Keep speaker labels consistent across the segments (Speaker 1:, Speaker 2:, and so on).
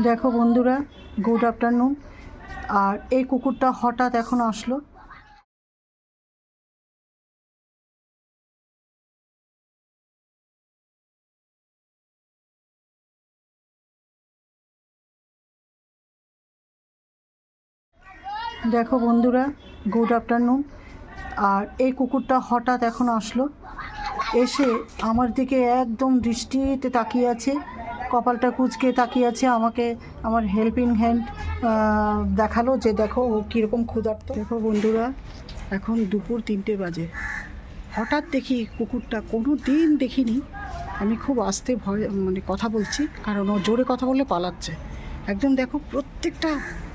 Speaker 1: দেখো বন্ধুরা good afternoon আর এই কুকুরটা হঠাৎ এখন আসলো। দেখো বন্ধুরা গুড আফটারনুন আর এই কুকুরটা হঠাৎ এখন আসলো। এসে আমার দিকে একদম দৃষ্টিতে তাকিয়ে আছে। কপালটা কুচকে তাকিয়ে আছে, আমাকে আমার হেল্পিং হ্যান্ড দেখাল যে দেখো ও কীরকম ক্ষুধার্ত। দেখো বন্ধুরা, এখন দুপুর তিনটে বাজে। হঠাৎ দেখি কুকুরটা কোনো দিন দেখিনি। আমি খুব আস্তে ভয় মানে কথা বলছি, কারণ ও জোরে কথা বললে পালাচ্ছে। একদম দেখো প্রত্যেকটা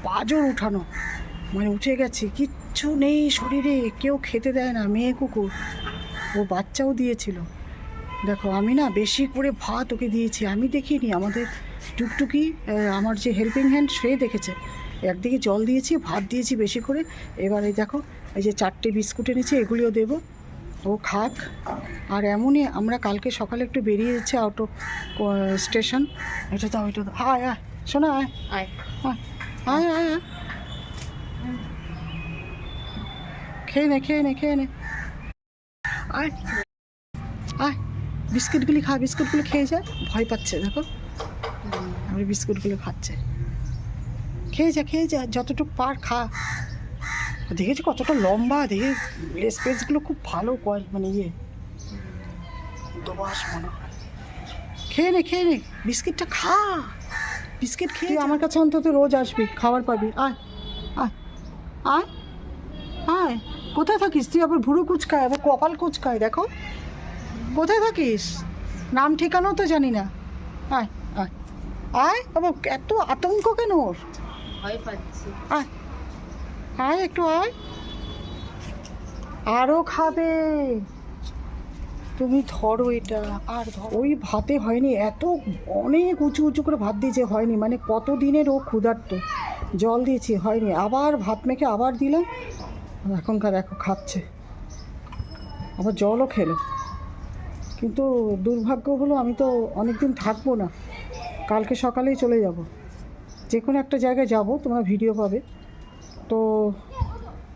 Speaker 1: পাজর উঠানো। মানে উঠে গেছে, কিচ্ছু নেই শরীরে, কেউ খেতে দেয় না, মেয়ে কুকুর। ও বাচ্চাও দিয়েছিল। দেখো আমি না বেশি করে ভাত ওকে দিয়েছি। আমি দেখিনি আমাদের টুকটুকি আমার যে হেল্পিং হ্যান্ড সে দেখেছে। একদিকে জল দিয়েছি ভাত দিয়েছি বেশি করে। এবার এই দেখো এই যে চারটে বিস্কুট এনেছি এগুলিও দেবো। ও খাক। আর এমনই আমরা কালকে সকালে একটু বেরিয়ে যাচ্ছি আউট অফ স্টেশন এটা দাও এটা দাও। আয় আয় শোনা আয়।
Speaker 2: আয়।
Speaker 1: আয় আয় আয় আয়। খেয়ে নে খেয়ে নে খেয়ে নে। আয় আয়। বিস্কুটগুলি খা বিস্কুটগুলো খেয়ে যা ভয় পাচ্ছে দেখো। আমি বিস্কুটগুলো খাচ্ছে। খেয়ে যা খেয়ে যা যতটুকু পার খা। দেখেছি কতটা লম্বা? দেখে লেস পেসগুলো খুব ভালো কয়েল মানে ইয়ে। দোবাস মনে হয়। খেয়ে নে খেয়ে নে বিস্কিটটা খা। বিস্কিট খেয়ে আমার কাছে অন্তত রোজ আসবি খাবার পাবি। আয় আয় আয় আয়। কোথায় থাকিস? তুই আবার ভুরু কুচকায় আবার কপাল কুচকায় দেখো। কোথায় থাকিস? নাম ঠিকানাও তো জানি না। আয় আয়। আয় এত আতঙ্ক কেন ওর? আয় আয় একটু আয়। আরও খাবে। তুমি ধরো এটা। আর ধরো। ওই ভাতে হয়নি এত অনেক উঁচু উঁচু করে ভাত দিয়েছে হয়নি। মানে কত দিনের ও ক্ষুধার্ত। জল দিয়েছি হয়নি। আবার ভাত মেখে আবার দিলাম। এখনকার দেখো খাচ্ছে। আবার জলও খেলো। কিন্তু দুর্ভাগ্য হলো আমি তো অনেক দিন থাকব না। কালকে সকালেই চলে যাব। যে কোনো একটা জায়গায় যাব, তোমরা ভিডিও পাবে। তো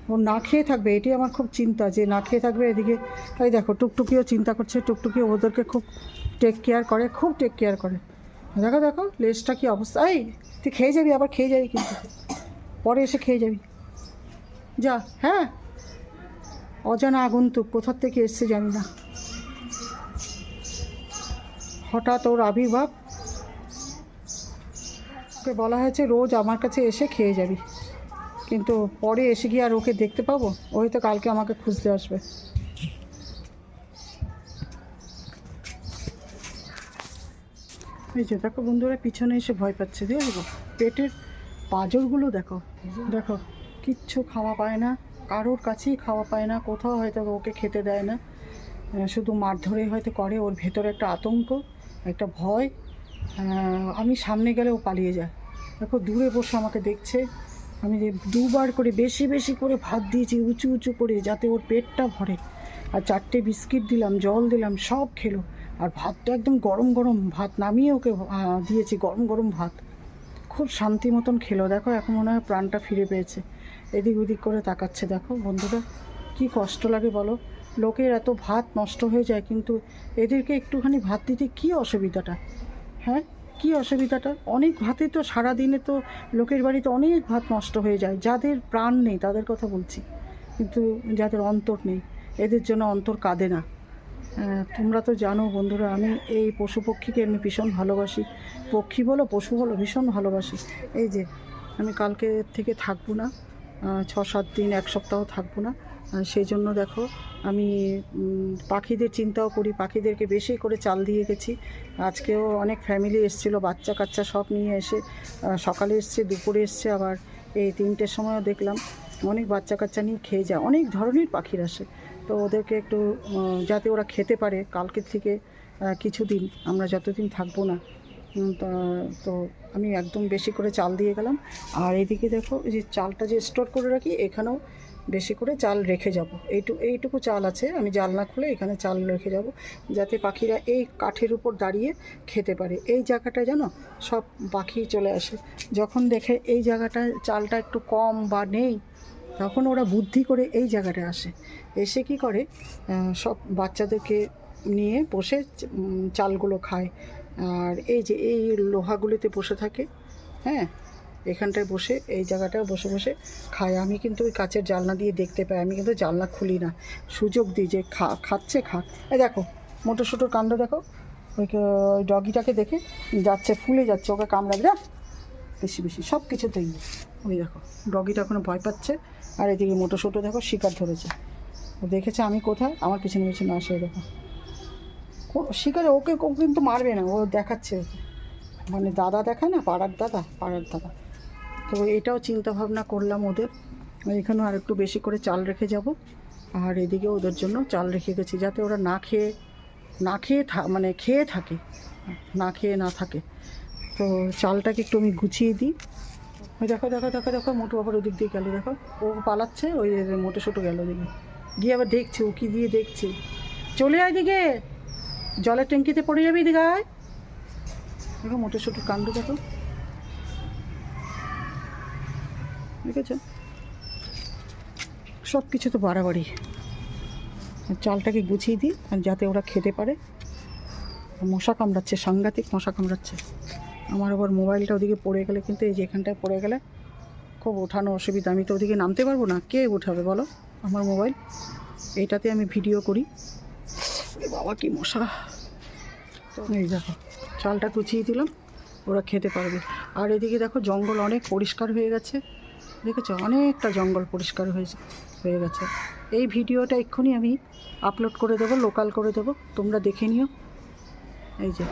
Speaker 1: ও না খেয়ে থাকবে, এটি আমার খুব চিন্তা যে না খেয়ে থাকবে এদিকে। তাই দেখো, টুকটুকিও চিন্তা করছে টুকটুকি ওদেরকে খুব টেক কেয়ার করে, খুব টেক কেয়ার করে। দেখো দেখো, লেজটা কি অবস্থা। এই, তুই খেয়ে যাবি, আবার খেয়ে যাবি কিন্তু। পরে এসে খেয়ে যাবি। যা হ্যাঁ? অজানা আগন্তুক, কোথার থেকে এসছে জানি না। হঠাৎ ওর আবির্ভাব ওকে বলা হয়েছে, রোজ আমার কাছে এসে খেয়ে যাবি। কিন্তু পরে এসে গিয়ে আর ওকে দেখতে পাবো? ও হয়তো কালকে আমাকে খুঁজতে আসবে। এই যে দেখো বন্ধুরা, পিছনে এসে ভয় পাচ্ছে, দেখো পেটের পাঁজরগুলো দেখো দেখো, কিচ্ছু খাওয়া পায় না, কারোর কাছেই খাওয়া পায় না, কোথাও হয়তো ওকে খেতে দেয় না শুধু মারধরে হয়তো করে, ওর ভেতরে একটা আতঙ্ক। একটা ভয়। আমি সামনে গেলে ও পালিয়ে যায়। দেখো, দূরে বসে আমাকে দেখছে। আমি যে দুবার করে বেশি বেশি করে ভাত দিয়েছি, উঁচু উঁচু করে, যাতে ওর পেটটা ভরে। আর চারটে বিস্কিট দিলাম, জল দিলাম, সব খেলো। আর ভাতটা একদম গরম গরম ভাত নামিয়ে ওকে দিয়েছি, গরম গরম ভাত। খুব শান্তি মতন খেলো। দেখো, এখন মনে হয় প্রাণটা ফিরে পেয়েছে। এদিক ওদিক করে তাকাচ্ছে। দেখো, বন্ধুরা, কি কষ্ট লাগে বলো। লোকের এত ভাত নষ্ট হয়ে যায়, কিন্তু এদেরকে একটুখানি ভাত দিতে কি অসুবিধাটা? হ্যাঁ? কি অসুবিধাটা? অনেক ভাতে তো সারা দিনে তো লোকের বাড়িতে অনেক ভাত নষ্ট হয়ে যায়, যাদের প্রাণ নেই তাদের কথা বলছি। কিন্তু যাদের অন্তর নেই, এদের জন্য অন্তর কাঁদে না। তোমরা তো জানো বন্ধুরা, আমি এই পশু পক্ষীকে আমি ভীষণ ভালোবাসি। পক্ষী বলো, পশু বলো, ভীষণ ভালোবাসি। এই যে, আমি কালকে থেকে থাকব না ছ সাত দিন, এক সপ্তাহ থাকব না। সেই জন্য দেখো, আমি পাখিদের চিন্তাও করি, পাখিদেরকে বেশি করে চাল দিয়ে গেছি। আজকেও অনেক ফ্যামিলি এসেছিল, বাচ্চা কাচ্চা সব নিয়ে এসে সকালে এসছে, দুপুরে এসছে, আবার এই তিনটের সময়ও দেখলাম। অনেক বাচ্চা কাচ্চা নিয়ে খেয়ে যায়, অনেক ধরনের পাখির আসে। তো ওদেরকে একটু যাতে ওরা খেতে পারে, কালকের থেকে কিছুদিন, আমরা যতদিন থাকব না। তা- আমি একদম বেশি করে চাল দিয়ে গেলাম। আর এদিকে দেখো যে চালটা যে স্টোর করে রাখি, এখানেও বেশি করে চাল রেখে যাব। এইটু, এইটুকু চাল আছে, আমি জাল না খুলে এখানে চাল রেখে যাব, যাতে পাখিরা এই কাঠের উপর দাঁড়িয়ে খেতে পারে। এই জায়গাটা জানো, সব পাখি চলে আসে। যখন দেখে এই জায়গাটায় চালটা একটু কম বা নেই, তখন ওরা বুদ্ধি করে এই জায়গাটায় আসে। এসে কি করে সব বাচ্চাদেরকে নিয়ে বসে চালগুলো খায়। আর এই যে এই লোহাগুলিতে বসে থাকে হ্যাঁ এখানটায় বসে, এই জায়গাটায় বসে বসে খায়। আমি কিন্তু ওই কাচের জানলা দিয়ে দেখতে পাই। আমি কিন্তু জানলা খুলি না। সুযোগ দিই যে খা, খাচ্ছে, খাক। এই দেখো মোটো সোটোর কাণ্ড দেখো। ওই ওই ডগিটাকে দেখে যাচ্ছে, ফুলে যাচ্ছে, ওকে কামড়াবে। যা, বেশি বেশি সব কিছু কিছুতেই ওই দেখো, ডগিটা এখনও ভয় পাচ্ছে। আর এদিকে মোটো সোটো দেখো, শিকার ধরেছে। ও দেখেছে আমি কোথায়? আমার পিছনে পিছনে আসে দেখো। শিকারে ওকে ও কিন্তু মারবে না, ও দেখাচ্ছে। মানে দাদা দেখায় না, পাড়ার দাদা পাড়ার দাদা। তো এটাও চিন্তা ভাবনা করলাম ওদের। এখানেও আর একটু বেশি করে চাল রেখে যাব। আর এদিকে ওদের জন্য চাল রেখে গেছি, যাতে ওরা না খেয়ে না খেয়ে মানে খেয়ে থাকে, না খেয়ে না থাকে। তো চালটাকে একটু আমি গুছিয়ে দিই। দেখো দেখো দেখো দেখো, মোটু আবার ওদিক দিয়ে গেল, দেখো। ও পালাচ্ছে, ওই মোটে ছোটো গেল ওদিকে। গিয়ে আবার দেখছে, ও কি দিয়ে দেখছে। চলে আয় দিকে জলের ট্যাঙ্কিতে পড়ে যাবি দিকে আয়। দেখো মোটে ছোটো কাণ্ড দেখো। দেখেছ সব কিছু তো বাড়াবাড়ি। চালটাকে গুছিয়ে দিই যাতে ওরা খেতে পারে। মশা কামড়াচ্ছে, সাংঘাতিক মশা কামড়াচ্ছে। আমার আবার মোবাইলটা ওদিকে পড়ে গেলে কিন্তু এই যে এখানটায় পড়ে গেলে খুব ওঠানো অসুবিধা। আমি তো ওদিকে নামতে পারব না? কে উঠাবে বলো? আমার মোবাইল। এইটাতে আমি ভিডিও করি। বাবা, কি মশা। এই দেখো, চালটা কুচিয়ে দিলাম, ওরা খেতে পারবে। আর এদিকে দেখো, জঙ্গল অনেক পরিষ্কার হয়ে গেছে। দেখেছ? অনেকটা জঙ্গল পরিষ্কার হয়েছে, হয়ে গেছে। এই ভিডিওটা এক্ষুনি আমি আপলোড করে দেবো লোকাল করে দেবো। তোমরা দেখে নিও। এই যে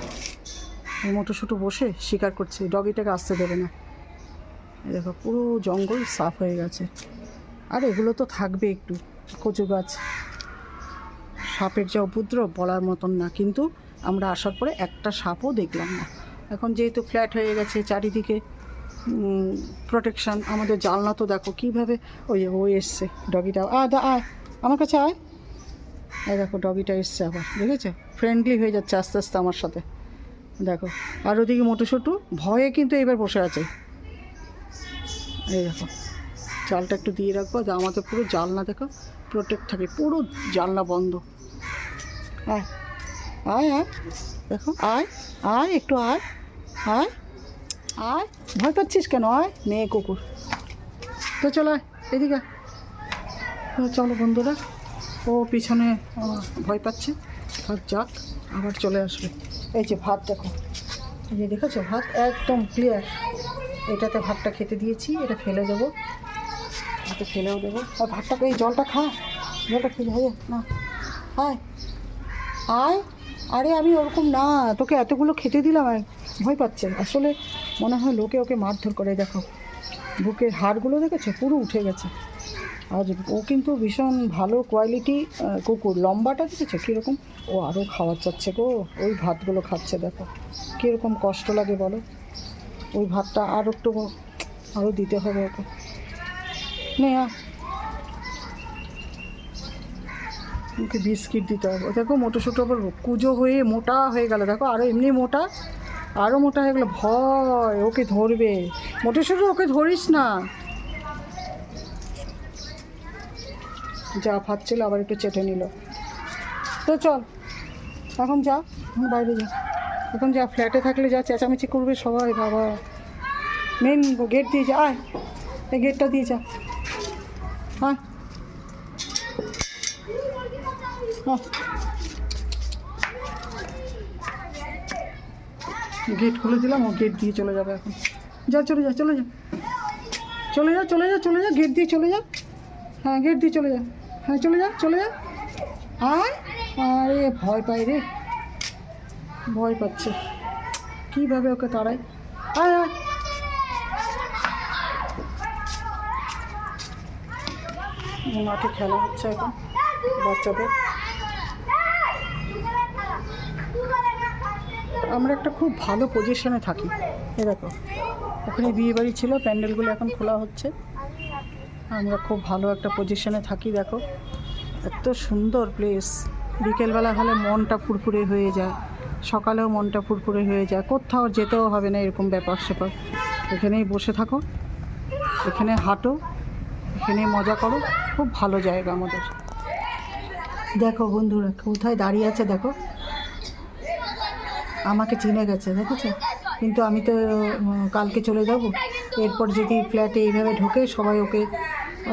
Speaker 1: এই মোটোশুটো বসে শিকার করছে, ডগিটাকে আসতে দেবে না। দেখো, পুরো জঙ্গল সাফ হয়ে গেছে। আর এগুলো তো থাকবে একটু, কচু গাছ। সাপের যা উপদ্রব বলার মতন না, কিন্তু আমরা আসার পরে একটা সাপও দেখলাম না। এখন যেহেতু ফ্ল্যাট হয়ে গেছে চারিদিকে প্রোটেকশন আমাদের জানলা তো দেখো কীভাবে ওই ও এসছে ডগিটা আয় দা, আয়, আমার কাছে আয়। এই দেখো ডগিটা এসছে আবার, দেখেছ? ফ্রেন্ডলি হয়ে যাচ্ছে আস্তে আস্তে আমার সাথে। দেখো, আর ওদিকে মোটো ছোটু ভয়ে কিন্তু এবার বসে আছে। এই দেখো জালটা একটু দিয়ে রাখব আমাদের পুরো জালনা দেখো প্রোটেক্ট থাকে, পুরো জানলা বন্ধ। আয় আয় আয়, দেখো, আয় আয়, একটু আয় আয়। আয়। ভয় পাচ্ছিস কেন? আয়। মেয়ে কুকুর। তো চলো এদিকে তো চলো বন্ধুরা, ও পিছনে ভয় পাচ্ছে। ভাত যাক, আবার চলে আসবে। এই যে ভাত দেখো। এই যে দেখেছ? ভাত একদম ক্লিয়ার এটাতে ভাতটা খেতে দিয়েছি, এটা ফেলে দেবো। এটা ফেলেও দেবো। আর ভাতটাকে এই জলটা খা। জলটা খেয়ে হয়ে না। আয়। আয়। আরে আমি ওরকম না, তোকে এতগুলো খেতে দিলাম ভয় পাচ্ছে। আসলে মনে হয় লোকে ওকে মারধর করে, দেখো। বুকের হাড়গুলো দেখেছ? পুরো উঠে গেছে। আর ও কিন্তু ভীষণ ভালো কোয়ালিটি কুকুর। লম্বাটা দেখেছ? কীরকম? ও আরও খাওয়ার চাচ্ছে গো। ওই ভাতগুলো খাচ্ছে, দেখো। কীরকম কষ্ট লাগে বলো? ওই ভাতটা আর একটু আরও দিতে হবে ওকে। নে আ। ওকে বিস্কিট দিতে হবে। দেখো মোটো ছোটো আবার কুজো হয়ে মোটা হয়ে গেল। দেখো আরও এমনি মোটা আরও মোটা হয়ে গেলো। ভয়, ওকে ধরবে। মোটো ছোটো ওকে ধরিস না। যা ফাচ্ছিল আবার একটু চেটে নিল। তো চল, এখন যা বাইরে যা এখন যা ফ্ল্যাটে থাকলে যা, চেঁচামেচি করবে সবাই, বাবা। মেন গেট দিয়ে যা, আয়, এই গেটটা দিয়ে যা। হ্যাঁ হ্যাঁ গেট খুলে দিলাম ও গেট দিয়ে চলে যাবে এখন। যা, চলে যা চলে যা। চলে যা চলে যা চলে যা গেট দিয়ে চলে যা। হ্যাঁ গেট দিয়ে চলে যা। হ্যাঁ চলে যা চলে যা। আয়, আরে, ভয় পাই রে। ভয় পাচ্ছে। কীভাবে ওকে তাড়ায় আয় আয়। মাঠে খেলা হচ্ছে এখন বাচ্চাদের। আমরা একটা খুব ভালো পজিশনে থাকি। এ দেখো, ওখানে বিয়ে বাড়ি ছিল, প্যান্ডেলগুলো এখন খোলা হচ্ছে। আমরা খুব ভালো একটা পজিশনে থাকি, দেখো। এত সুন্দর প্লেস বিকেলবেলা হলে মনটা ফুরফুরে হয়ে যায়। সকালেও মনটা ফুরফুরে হয়ে যায়। কোথাও যেতেও হবে না এরকম ব্যাপার স্যাপার। এখানেই বসে থাকো, এখানে হাঁটো এখানে মজা করো। খুব ভালো জায়গা আমাদের। দেখো বন্ধুরা, কোথায় দাঁড়িয়ে আছে দেখো। আমাকে চিনে গেছে, দেখেছ? কিন্তু আমি তো কালকে চলে যাব। এরপর যদি ফ্ল্যাটে এইভাবে ঢোকে, সবাই ওকে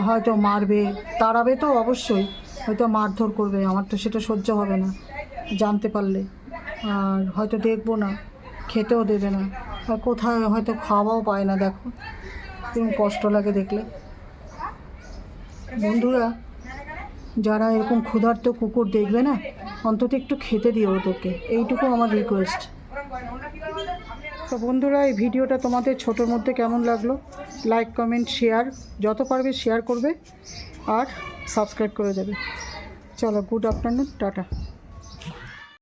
Speaker 1: হয়তো মারবে, তাড়াবে তো অবশ্যই। হয়তো মারধর করবে, আমার তো সেটা সহ্য হবে না, জানতে পারলে। আর হয়তো দেখব না, খেতেও দেবে না। আর কোথায় হয়তো খাওয়াও পায় না, দেখো। কীরকম কষ্ট লাগে দেখলে। বন্ধুরা যারা এরকম ক্ষুধার্ত কুকুর দেখবে না, অন্তত একটু খেতে দিও ওদেরকে। এইটুকু আমার রিকোয়েস্ট তো বন্ধুরা, এই ভিডিওটা তোমাদের ছোটোর মধ্যে কেমন লাগল? লাইক কমেন্ট শেয়ার যত পারবে শেয়ার করবে আর সাবস্ক্রাইব করে দেবে। চলো গুড আফটারনুন টাটা।